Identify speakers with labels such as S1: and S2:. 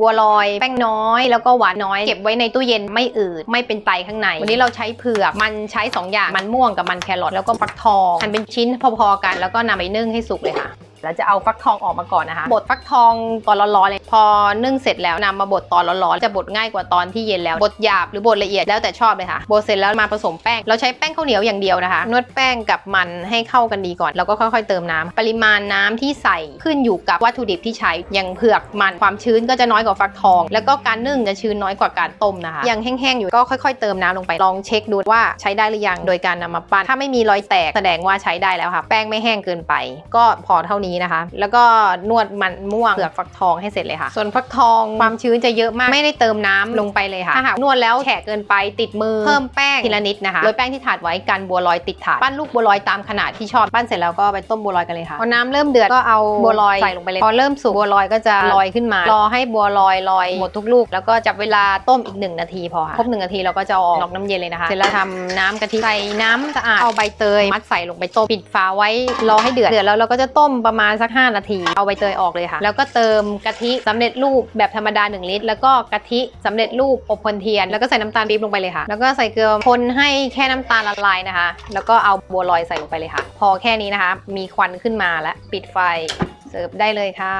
S1: บัวลอยแป้งน้อย แล้วก็หวานน้อย เก็บไว้ในตู้เย็นไม่อืดไม่เป็นไตข้างใน วันนี้เราใช้เผือกมันใช้ 2 อย่างมันม่วงกับมันแครอทแล้วก็ฟักทองหั่นเป็นชิ้นพอๆกันแล้วก็นำไปนึ่งให้สุกเลยค่ะ แล้วจะเอาฟักทองออกมาก่อนนะคะบดฟักทองตอนร้อนๆเลยพอนึ่งเสร็จแล้วนำมาบดตอนร้อนๆจะบดง่ายกว่าตอนที่เย็นแล้วบดหยาบหรือบดละเอียดแล้วแต่ชอบเลยค่ะบดเสร็จแล้วมาผสมแป้งเราใช้แป้งข้าวเหนียวอย่างเดียวนะคะนวดแป้งกับมันให้เข้ากันดีก่อน แล้วก็ค่อยๆเติมน้ำปริมาณน้ำที่ใส่ขึ้นอยู่กับวัตถุดิบที่ใช้อย่างเผือกมันความชื้นก็จะน้อยกว่าฟักทอง แล้วก็การนึ่งจะชื้นน้อยกว่าการต้มนะคะยังแห้งๆอยู่ก็ค่อยๆเติมน้ำลงไปลองเช็คดูว่าใช้ได้หรือยังโดยการนำมาปั้นถ้าไม่มีรอยแตกแสดงว่าใช้ได้แล้วค่ะ แป้งไม่แห้งเกินไป ก็พอเท่านี้นะคะ แล้วก็นวดมันม่วงเผือกฟักทองให้เสร็จเลยค่ะ ส่วนฟักทองความชื้นจะเยอะมากไม่ได้เติมน้ำลงไปเลยค่ะถ้าหากนวดแล้วแฉะเกินไปติดมือเพิ่มแป้งทีละนิดนะคะโรยแป้งที่ถาดไว้กันบัวลอยติดถาดปั้นลูกบัวลอยตามขนาดที่ชอบปั้นเสร็จแล้วก็ไปต้มบัวลอยกันเลยค่ะพอน้ำเริ่มเดือดก็เอาบัวลอยใส่ลงไปเลยพอเริ่มสุกบัวลอยก็จะลอยขึ้นมารอให้บัวลอยลอยหมดทุกลูก แล้วก็จับเวลาต้มอีกหนึ่งนาทีพอค่ะครบหนึ่งนาทีเราก็จะเอาออกนอกน้ำเย็นเลยนะคะ เสร็จแล้วทำน้ำกะทิใส่น้ำสะอาดเอาใบเตยมัดใส่ลงไปต้มปิดฝาไว้รอให้เดือดเดือดแล้วเราก็จะต้มประมาณสัก 5 นาที เอาใบเตยออกเลยค่ะ แล้วก็เติมกะทิสำเร็จรูปแบบธรรมดา 1 ลิตร แล้วก็กะทิสำเร็จรูปอบคนเทียน แล้วก็ใส่น้ำตาลปี๊บลงไปเลยค่ะ แล้วก็ใส่เกลือคนให้แค่น้ำตาลละลายนะคะ แล้วก็เอาบัวลอยใส่ลงไปเลยค่ะ พอแค่นี้นะคะ มีควันขึ้นมาแล้วปิดไฟเสิร์ฟได้เลยค่ะ